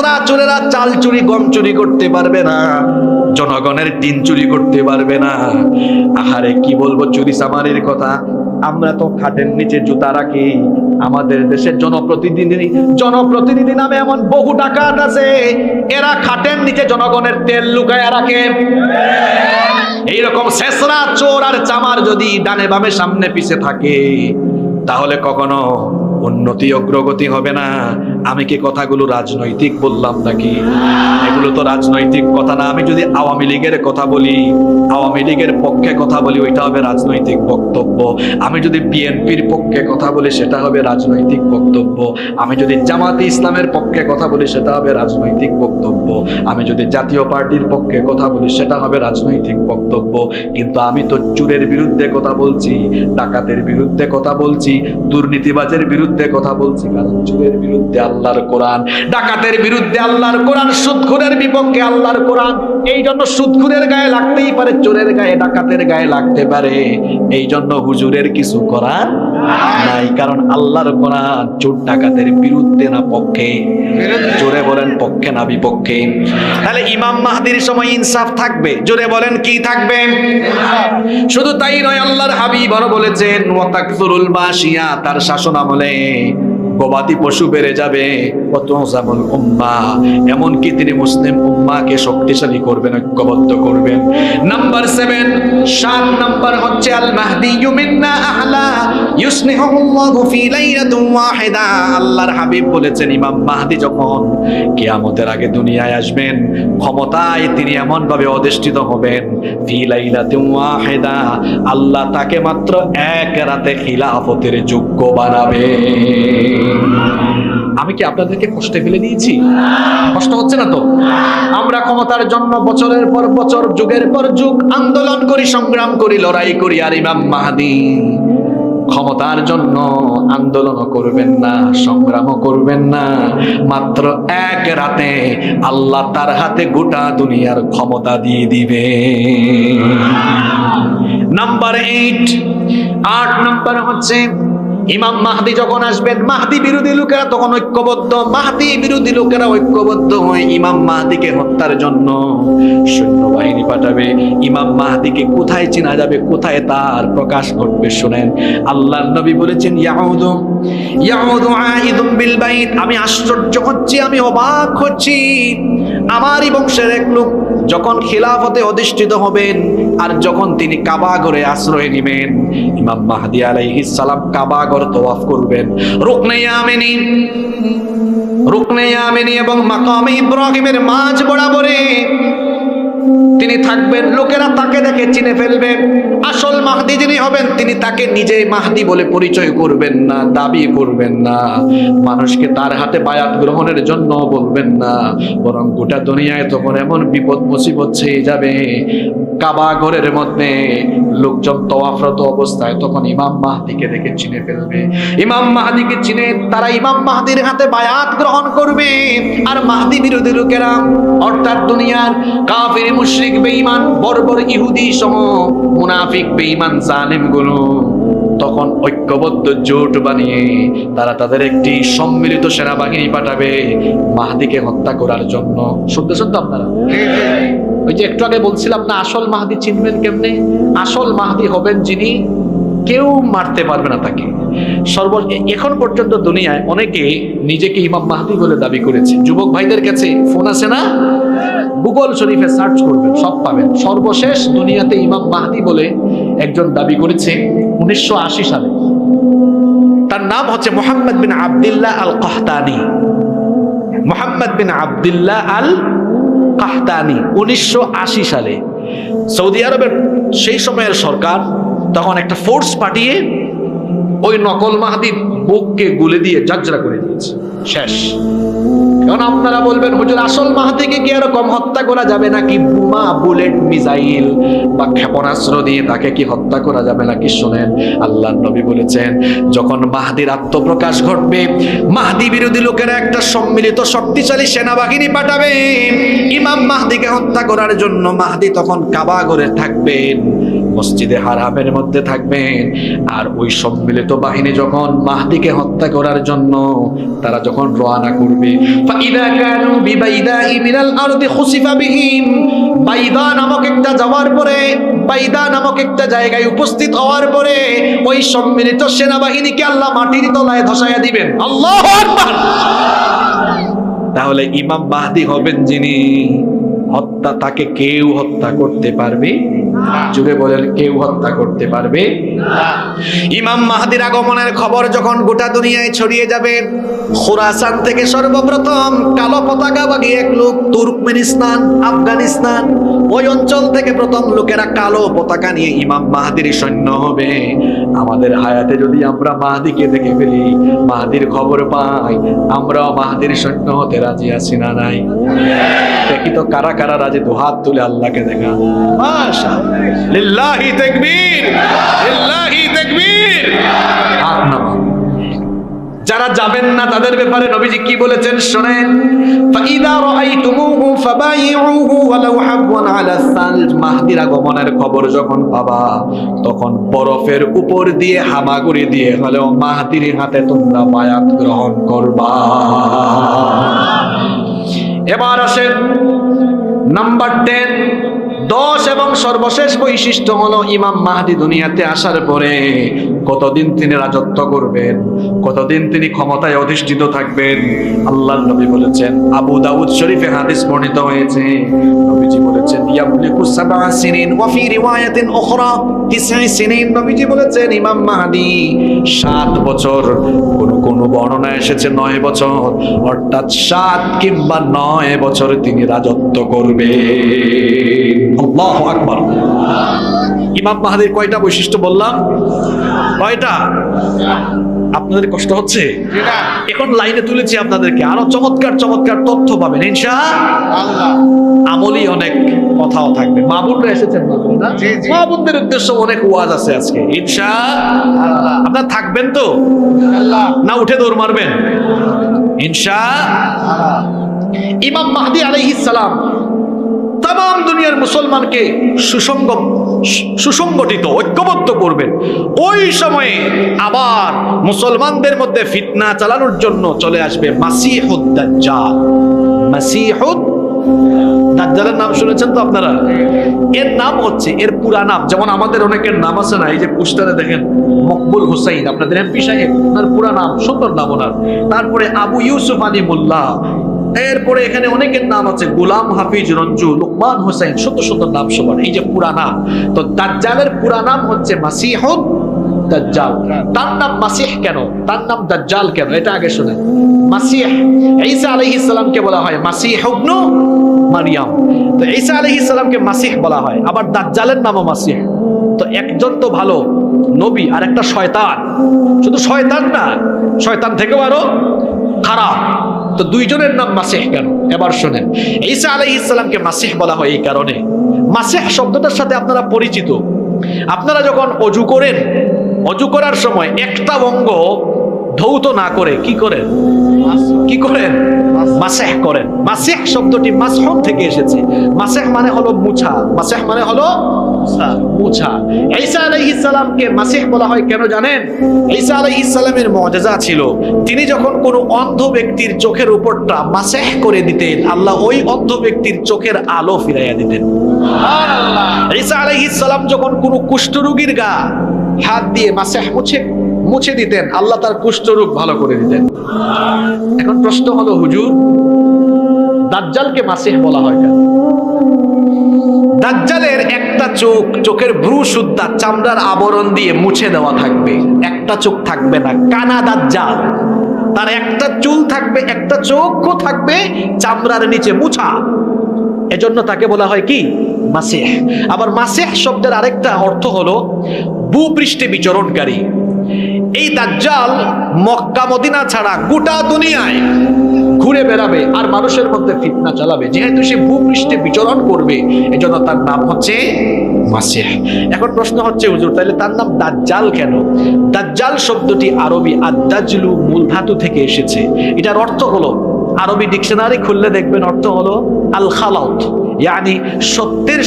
শেষরা চোরেরা চাল চুরি, গম চুরি করতে পারবে না। জনগণের টিন চুরি করতে পারবে না। আহারে, কি বলব চুরি সামারির কথা? আমরা তো খাটের নিচে জুতা রাখি। আমাদের দেশের জনপ্রতিনিধি জনপ্রতিনিধি নামে এমন বহু ডাকাত আছে। এরা খাটের নিচে জনগণের তেল লুকায় রাখে। এইরকম শেষরা চোর আর চামার যদি ডানে বামে সামনে পিছে থাকে, তাহলে কখনো উন্নতি অগ্রগতি হবে না। আমি কি কথাগুলো রাজনৈতিক বললাম নাকি? এগুলো তো রাজনৈতিক কথা না। আমি যদি আওয়ামী লীগের কথা বলি, আওয়ামী লীগের পক্ষে কথা বলি, ওইটা হবে রাজনৈতিক বক্তব্য। আমি যদি বিএনপির পক্ষে কথা বলি, সেটা হবে রাজনৈতিক বক্তব্য। আমি যদি জামাতে ইসলামের পক্ষে কথা বলি, সেটা হবে রাজনৈতিক বক্তব্য। আমি যদি জাতীয় পার্টির পক্ষে কথা বলি, সেটা হবে রাজনৈতিক বক্তব্য। কিন্তু আমি তো চুরের বিরুদ্ধে কথা বলছি, ডাকাতের বিরুদ্ধে কথা বলছি, দুর্নীতিবাজের বিরুদ্ধে কথা বলছি, কারণ চুরের বিরুদ্ধে আল্লাহর কোরআন। ডাকাতের বিরুদ্ধে আল্লাহর কোরআন, সুদখুরের বিপক্ষে আল্লাহর কোরআন। এই জন্য সুদখুরের গায়ে লাগতেই পারে, চোরের গায়ে, ডাকাতের গায়ে লাগতে পারে। এই জন্য হুজুরের কিছু করার নাই, কারণ আল্লাহর কোরআন চোর ডাকাতের বিরুদ্ধে না পক্ষে। জোরে বলেন, পক্ষে না বিপক্ষে। তাহলে ইমাম মাহদির সময় ইনসাফ থাকবে। জোরে বলেন, কি থাকবে? শুধু তাই নয়, আল্লাহর হাবিব বলেছেন ওয়াতাকসুরুল বাশিয়া তার শাসন আমলে গবাদি পশু বেড়ে যাবে। ওয়াতুজামুল উম্মা। এমনকি তিনি মুসলিম উম্মাকে শক্তিশালী করবেন, ঐক্যবদ্ধ করবেন। নাম্বার সেভেন, সাত নাম্বার হচ্ছে আল মাহদি মিন্না আহলা। ইউসলিহুল্লাহু ফি লাইলাতিন ওয়াহিদা। আল্লাহর হাবিব বলেছেন, ইমাম মাহদি যখন কিয়ামতের আগে দুনিয়ায় আসবেন, ক্ষমতায় তিনি এমন ভাবে অধিষ্ঠিত হবেন, ফি লাইলাতিন ওয়াহিদা। আল্লাহ তাকে মাত্র এক রাতে খিলাফতের যোগ্য বানাবে আমি কি আপনাদেরকে কষ্টে ফেলে দিয়েছি? কষ্ট হচ্ছে না তো? আমরা ক্ষমতার জন্য বছরের পর বছর, যুগের পর যুগ, আন্দোলন করি, সংগ্রাম করি, লড়াই করি, আর ইমাম মাহাদি ক্ষমতার জন্য আন্দোলনও করবেন না সংগ্রামও করবেন না। মাত্র এক রাতে আল্লাহ তার হাতে গোটা দুনিয়ার ক্ষমতা দিয়ে দিবে। নাম্বার এইট আট নাম্বার হচ্ছে ইমাম মাহদি যখন আসবেন, মাহদি বিরোধী লোকেরা তখন ঐক্যবদ্ধ। মাহদি বিরোধী লোকেরা ঐক্যবদ্ধ হয়ে ইমাম মাহদিকে হত্যার জন্য সৈন্যবাহিনী পাঠাবে। ইমাম মাহদিকে কোথায় চেনা যাবে, কোথায় তার প্রকাশ ঘটবে, শুনেন। আল্লাহর নবী বলেছেন, ইয়াউদু ইয়াউদু আইদুম বিল বাইত। আমি আশ্চর্য হচ্ছি, আমি অবাক হচ্ছি। আমারই বংশের এক লোক যখন খিলাফতে অধিষ্ঠিত হবেন আর যখন তিনি কাবা ঘরে আশ্রয় নেবেন, ইমাম মাহদি আলাইহিস সালাম কাবা ঘর তওয়াফ করবেন। রুকনে ইয়ামিনি রুকনে ইয়ামিনি এবং মাকামে ইব্রাহিমের মাঝ বরাবরে তিনি থাকবেন। লোকেরা তাকে দেখে চিনে ফেলবে আসল মাহদি যিনি হবেন, তিনি তাকে নিজে মাহদি বলে পরিচয় করবেন না, দাবি করবেন না। মানুষকে তার হাতে বায়াত গ্রহণের জন্য বলবেন না, বরং গোটা দুনিয়ায় তখন এমন বিপদ মুসিবত ছেয়ে যাবে। কাবা ঘরের মধ্যে লোকজন তওয়াফরত অবস্থায় তখন ইমাম মাহাদিকে দেখে চিনে ফেলবে। ইমাম মাহাদিকে চিনে তারা ইমাম মাহাদির হাতে বায়াত গ্রহণ করবে। আর মাহাদি বিরোধী লোকেরা, অর্থাৎ দুনিয়ার কাফির, মুশরিক, বেঈমান, বর্বর ইহুদি সহ মুনাফিক, বেঈমান জালেমগুলো তখন ঐক্যবদ্ধ জোট বানিয়ে তারা তাদের একটি সম্মিলিত সেনাবাহিনী পাঠাবে। মাহাদিকে হত্যা করার জন্য। শুনতে শুনতে আপনারা? ওই যে একটু আগে বলছিলাম না, আসল মাহাদি চিনবেন কেমনে? আসল মাহাদি হবেন যিনি কেউ মারতে পারবে না তাকে। সর্ব এখন পর্যন্ত দুনিয়ায় অনেকে নিজেকে ইমাম মাহাদি বলে দাবি করেছে। যুবক ভাইদের কাছে ফোন আছে না? গুগল শরীফে সার্চ করবেন, সব পাবেন। সর্বশেষ দুনিয়াতে ইমাম মাহাদি বলে একজন দাবি করেছে উনিশশো আশি সালে। তার নাম হচ্ছে Mohammad bin Abdullah al Qahtani Mohammad bin Abdullah al Qahtani, উনিশশো সালে। সৌদি আরবের সেই সময়ের সরকার তখন একটা ফোর্স পাঠিয়ে ওই নকল মাহাদির বুককে গুলে দিয়ে যাত্রা করে দিয়েছে। শেষ। এখন আপনারা বলবেন, হুজুর, আসল মাহাদিকে কি এরকম হত্যা করা যাবে নাকি বোমা, বুলেট, মিসাইল বা ক্ষেপণাস্ত্র দিয়ে তাকে কি হত্যা করা যাবে নাকি? শোনেন আল্লাহ নবী বলেছেন, যখন মাহাদির আত্মপ্রকাশ ঘটবে, মাহদি বিরোধী লোকেরা একটা সম্মিলিত শক্তিশালী সেনাবাহিনী পাঠাবে। ইমাম মাহদিকে হত্যা করার জন্য মাহদি তখন কাবা করে থাকবেন। মসজিদে হারামের মধ্যে থাকবেন। আর ওই সম্মিলিত বাহিনী যখন মাহদিকে হত্যা করার জন্য তারা যখন রওনা করবে বাইদা নামক একটা যাওয়ার পরে, বাইদা নামক একটা জায়গায় উপস্থিত হওয়ার পরে ওই সম্মিলিত সেনাবাহিনীকে আল্লাহ দিবেন। তাহলে ইমাম মাহদি হবেন যিনি। হত্যা তাকে কেউ হত্যা করতে পারবে জুড়ে বলেন কেউ হত্যা করতে পারবে ইমাম মাহাদির আগমনের খবর যখন গোটা দুনিয়ায় ছড়িয়ে যাবে, খুরাসান থেকে সর্বপ্রথম কালো পতাকাবাগী এক লোক তুর্কমেনিস্তান, আফগানিস্তান, ওই অঞ্চল থেকে প্রথম লোকেরা কালো পতাকা নিয়ে ইমাম মাহাদির সৈন্য হবে। আমাদের হায়াতে যদি আমরা মাহাদিকে দেখে ফেলি, মাহাদির খবর পাই, আমরাও মাহাদির সৈন্য হতে রাজি আছি না নাই? দেখি তো কারা কারা রাজি, দু হাত তুলে আল্লাহকে দেখা। মাশা লিল্লাহি তাকবীর লিল্লাহি তাকবীর। হাত নামা যারা যাবেন না, তাদের ব্যাপারে নবীজি কি বলেছেন শুনেন? ফাইদা রাআইতুমুহু ফাবাইউহু ওয়ালাউ হাবওয়ান আলা সালজ। মাহদির আগমনের খবর যখন পাবা, তখন বরফের উপর দিয়ে হামাগুড়ি দিয়ে হলেও মাহদির হাতে তোমরা বায়াত গ্রহণ করবা। এবার আসেন নাম্বার টেন। দশ এবং সর্বশেষ বৈশিষ্ট্য হলো ইমাম মাহাদি দুনিয়াতে আসার পরে কতদিন তিনি রাজত্ব করবেন? কতদিন তিনি ক্ষমতায় অধিষ্ঠিত থাকবেন? আল্লাহ নবী বলেছেন, আবু দাউদ শরীফে হাদিস বর্ণিত হয়েছে। নবীজি বলেছেন, ইয়ামলিকু সাবআ সিনিন ওয়া ফি রিওয়ায়াতিন উখরা। তিসআ সিনিন, নবীজি বলেছেন, ইমাম মাহাদি সাত বছর, কোন কোন বর্ণনা এসেছে নয় বছর। অর্থাৎ সাত কিংবা নয় বছর তিনি রাজত্ব করবে আল্লাহ আকবার। ইমাম মাহাদির কয়টা বৈশিষ্ট্য বললাম? কয়টা? আপনাদের কষ্ট হচ্ছে? এখন লাইনে তুলেছি আপনাদেরকে। আরও চমৎকার চমৎকার তথ্য পাবেন ইনশা আমলি অনেক কথাও থাকবে। মা এসেছেন না বোন, না? জি, জি। মা বোনদের উদ্দেশ্য অনেক ওয়াজ আছে আজকে ইনশা আপনার থাকবেন তো? না উঠে দৌড় মারবেন? ইনশা ইমাম মাহদি আলাইহিস সালাম তাম দুনিয়ার মুসলমানকে সুসঙ্গ সুসংগঠিত, ঐক্যবদ্ধ করবেন ওই সময়ে আবার মুসলমানদের মধ্যে ফিতনা চালানোর জন্য চলে আসবে মাসিহুদ দাজ্জাল। মাসিহুদ দাজ্জালের নাম শুনেছেন তো আপনারা? এর নাম হচ্ছে, এর পুরা নাম, যেমন আমাদের অনেকের নাম আছে না, এই যে পোস্টারে দেখেন, মকবুল হুসাইন, আপনাদের এমপি সাহেব ওনার পুরা নাম, সুন্দর নাম ওনার। তারপরে আবু ইউসুফ আলী মোল্লা এরপরে এখানে অনেকের নাম আছে, গোলাম হাফিজ রঞ্জু, লুকমান হোসেন সুন্দর সুন্দর নাম সবার। এই যে পুরা নাম, তো দাজ্জালের পুরা নাম হচ্ছে মাসিহুদ দাজ্জাল। তার নাম মাসিহ কেন? তার নাম দাজ্জাল কেন? এটা আগে শুনেন। মাসিহ, ঈসা আলাইহিস সালামকে বলা হয় মাসিহ ইবনু মারিয়াম। তো ঈসা আলাইহিস সালামকে মাসিহ বলা হয়, আবার দাজ্জালের নামও মাসিহ। তো একজন তো ভালো নবী আর একটা শয়তান। শুধু শয়তান না, শয়তান থেকেও আরও খারাপ। তো দুইজনের নাম মাসেহ কেন? এবার শোনেন। ঈসা আলাইহিস সালামকে মাসিহ বলা হয় এই কারণে। মাসেহ শব্দটার সাথে আপনারা পরিচিত। আপনারা যখন অজু করেন, অজু করার সময় একটা অঙ্গ ধৌত না করে কি করেন? কি করেন? মাসেহ করেন। মাসেহ শব্দটি মাসহন থেকে এসেছে। মাসেহ মানে হলো মুছা। মাসেহ মানে হলো মুছা ঈসা আলাইহিস সালামকে মাসিহ বলা হয় কেন জানেন? ঈসা আলাইহিস সালামের মুআজিজা ছিল তিনি যখন কোনো অন্ধ ব্যক্তির চোখের উপরটা মাসেহ করে দিতেন আল্লাহ ওই অন্ধ ব্যক্তির চোখের আলো ফিরাইয়া দিতেন। ঈসা আলাইহিস সালাম যখন কোনো কুষ্ঠরোগীর গা হাত দিয়ে মাসেহ মুছে মুছে দিতেন আল্লাহ তার কুষ্ঠরোগ ভালো করে দিতেন। এখন প্রশ্ন হলো হুজুর দাজ্জালকে মাসিহ বলা হয় কেন? দাজ্জালের একটা চোখ, চোখের ভ্রু সুদ্ধা চামড়ার আবরণ দিয়ে মুছে দেওয়া থাকবে। একটা চোখ থাকবে না, কানা দাজ্জাল। তার একটা চুল থাকবে, একটা চোখও থাকবে চামড়ার নিচে মুছা। এজন্য তাকে বলা হয় কি? মাসিহ। আবার মাসিহ শব্দের আরেকটা অর্থ হলো ভূপৃষ্ঠে বিচরণকারী। এই দাজ্জাল মক্কা মদিনা ছাড়া গোটা দুনিয়ায় ঘুরে বেড়াবে আর মানুষের মধ্যে ফিতনা চালাবে। যেহেতু সে ভূপৃষ্ঠে বিচরণ করবে, এজন্য তার নাম হচ্ছে মাসিহ। এখন প্রশ্ন হচ্ছে, হুজুর, তাহলে তার নাম দাজ্জাল কেন? দাজ্জাল শব্দটি আরবি আদাজলু মূল ধাতু থেকে এসেছে। এটার অর্থ হলো, আরবি ডিকশনারি খুললে দেখবেন অর্থ হলো আল খালাউত ইয়ানি সত্যের